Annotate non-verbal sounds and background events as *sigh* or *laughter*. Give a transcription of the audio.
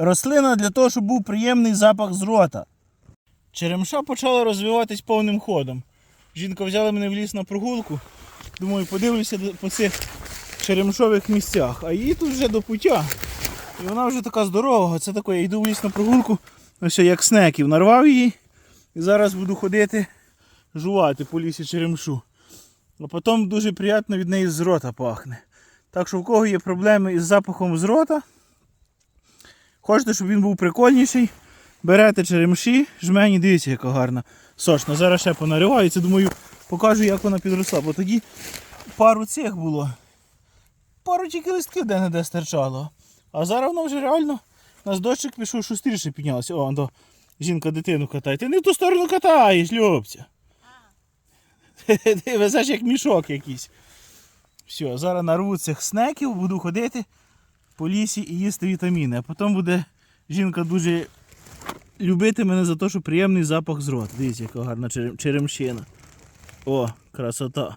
рослина для того, щоб був приємний запах з рота. Черемша почала розвиватись повним ходом. Жінка взяла мене в ліс на прогулку. Думаю, подивлюся по цих черемшових місцях. А її тут вже до пуття. І вона вже така здорова. Це таке, я йду в ліс на прогулку, ось як снеків. Нарвав її. І зараз буду ходити жувати по лісі черемшу. А потім дуже приємно від неї з рота пахне. Так що в кого є проблеми із запахом з рота, хочете, щоб він був прикольніший, берете черемші, жмені, дивіться, яка гарна. Сочна. Зараз ще понаривається, думаю, покажу, як вона підросла. Бо тоді пару цих було. Пару тільки листків де-не-де стирчало. А зараз воно вже реально. У нас дощик пішов, шустріше піднялося. О, до жінка дитину катає. Ти не в ту сторону катаєш, Любця. *laughs* Ти везеш як мішок якийсь. Все, зараз нарву цих снеків, буду ходити по лісі і їсти вітаміни. А потім буде жінка дуже любити мене за те, що приємний запах з рота. Дивіться, яка гарна черемщина. О, красота.